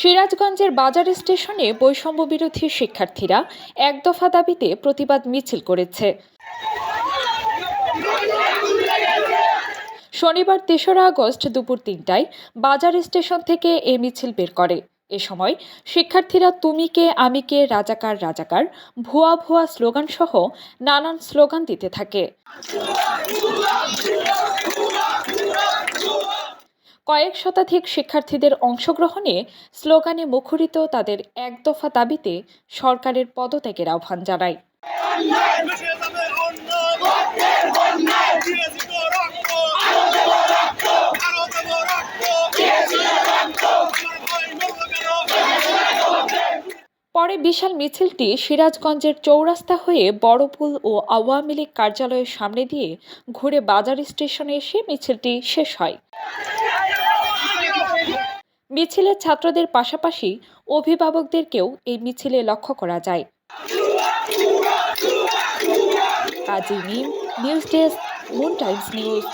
সিরাজগঞ্জের বাজার স্টেশনে বৈষম্য বিরোধী শিক্ষার্থীরা এক দফা দাবিতে প্রতিবাদ মিছিল করেছে। শনিবার তেসরা আগস্ট দুপুর তিনটায় বাজার স্টেশন থেকে এ মিছিল বের করে। এ সময় শিক্ষার্থীরা তুমি কে, আমি কে, রাজাকার রাজাকার, ভুয়া ভুয়া স্লোগান সহ নানান স্লোগান দিতে থাকে। কয়েক শতাধিক শিক্ষার্থীদের অংশগ্রহণে স্লোগানে মুখরিত তাদের এক দফা দাবিতে সরকারের পদত্যাগের আহ্বান জানায়। পরে বিশাল মিছিলটি সিরাজগঞ্জের চৌরাস্তা হয়ে বড়পুল ও আওয়ামী লীগ কার্যালয়ের সামনে দিয়ে ঘুরে বাজার স্টেশনে এসে মিছিলটি শেষ হয়। মিছিলে ছাত্রদের পাশাপাশি অভিভাবকদেরকেও এই মিছিলে লক্ষ্য করা যায়। Kazi news desk, Moon Times news.